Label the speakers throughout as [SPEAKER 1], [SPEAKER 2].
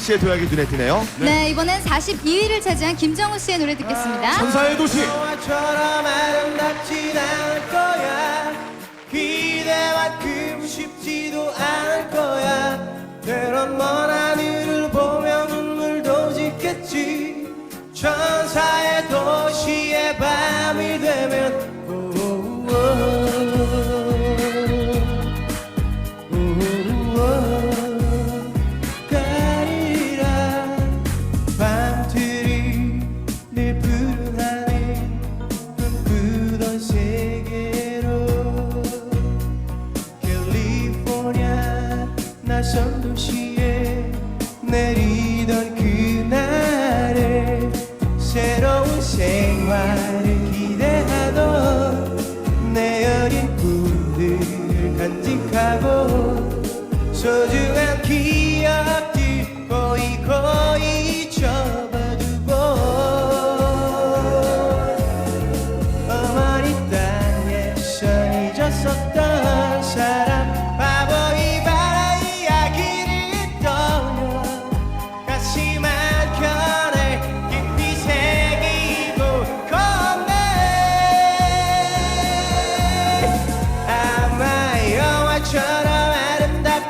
[SPEAKER 1] 씨의 도약이 눈에 띄네요.
[SPEAKER 2] 네, 이번엔 42위를 차지한 김정우 씨의 노래 듣겠습니다.
[SPEAKER 3] 천사의 도시.
[SPEAKER 4] 영화처럼 아름답진 않을 거야 기대만큼 쉽지도 않을 거야 때론 먼 하늘을 보며 눈물도 짓겠지 천사의 도시의 밤이 되면 낯선 도시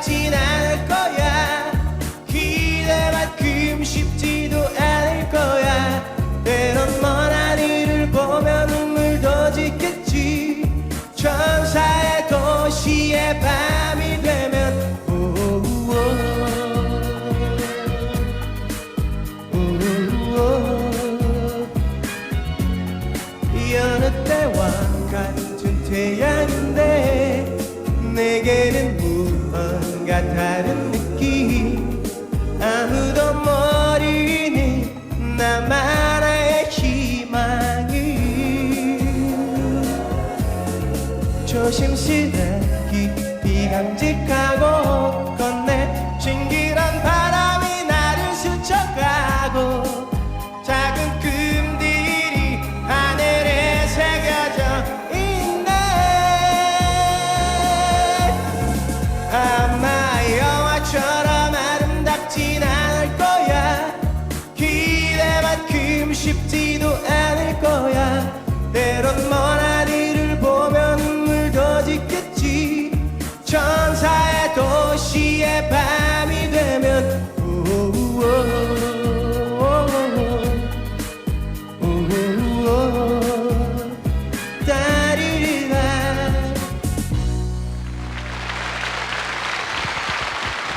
[SPEAKER 4] 아름답진 않을 거야. 기대만큼 쉽지도 않을 거야. 때론 먼 하늘을 보며 눈물도 짓겠지. 천사의 도시의 밤이 되면 오오오 오오오 여느 때와 같은 태양인데 내게는 무언가 다른 느낌. 아무도 모르는 나만의 희망을 조심스레 깊이 간직하고